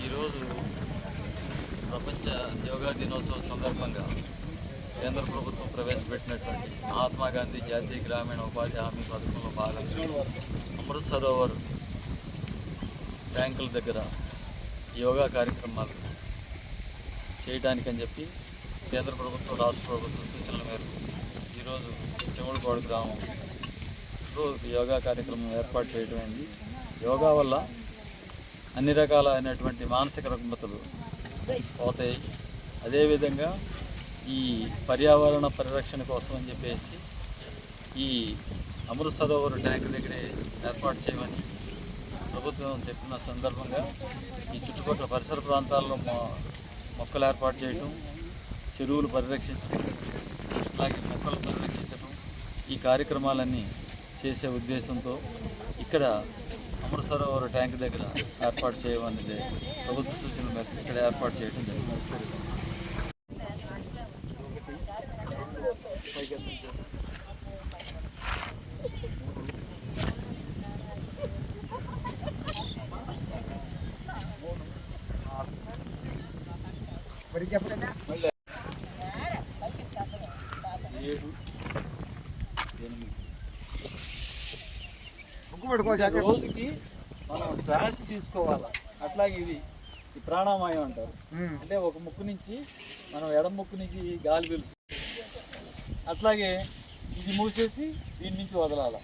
ఈరోజు ప్రపంచ యోగా దినోత్సవం సందర్భంగా కేంద్ర ప్రభుత్వం ప్రవేశపెట్టినటువంటి మహాత్మా గాంధీ జాతీయ గ్రామీణ ఉపాధి హామీ పథకంలో భాగంగా అమృత్ సరోవర్ ట్యాంకుల దగ్గర యోగా కార్యక్రమాలు చేయడానికని చెప్పి కేంద్ర ప్రభుత్వం రాష్ట్ర ప్రభుత్వం సూచనల మేరకు ఈరోజు చెముడుకోడు గ్రామం యోగా కార్యక్రమం ఏర్పాటు చేయడం అయింది. యోగా వల్ల అన్ని రకాలైనటువంటి మానసిక రుగ్మతలు పోతాయి. అదేవిధంగా ఈ పర్యావరణ పరిరక్షణ కోసం అని చెప్పేసి ఈ అమృత్ సరోవర్ ట్యాంక్ దగ్గరే ఏర్పాటు చేయమని ప్రభుత్వం చెప్పిన సందర్భంగా ఈ చుట్టుపక్కల పరిసర ప్రాంతాల్లో మొ- మొక్కలు ఏర్పాటు చేయటం చెరువులు పరిరక్షించడం అలాగే మొక్కలు పరిరక్షించడం ఈ కార్యక్రమాలన్నీ చేసే ఉద్దేశంతో ఇక్కడ అమృత సరోవర్ ట్యాంక్ దగ్గర ఏర్పాటు చేయమనేది ప్రభుత్వ సూచన మేరకు ఇక్కడ ఏర్పాటు చేయడం జరిగింది. ఏడు ఎనిమిది రోజుకి మనం శ్వాస తీసుకోవాలి. అట్లాగే ఇది ఈ ప్రాణామాయం అంటారు. అంటే ఒక ముక్కు నుంచి మనం ఎడం ముక్కు నుంచి గాలి పీలుస్తాం అట్లాగే ఇది మూసేసి దీని నుంచి వదలాలి.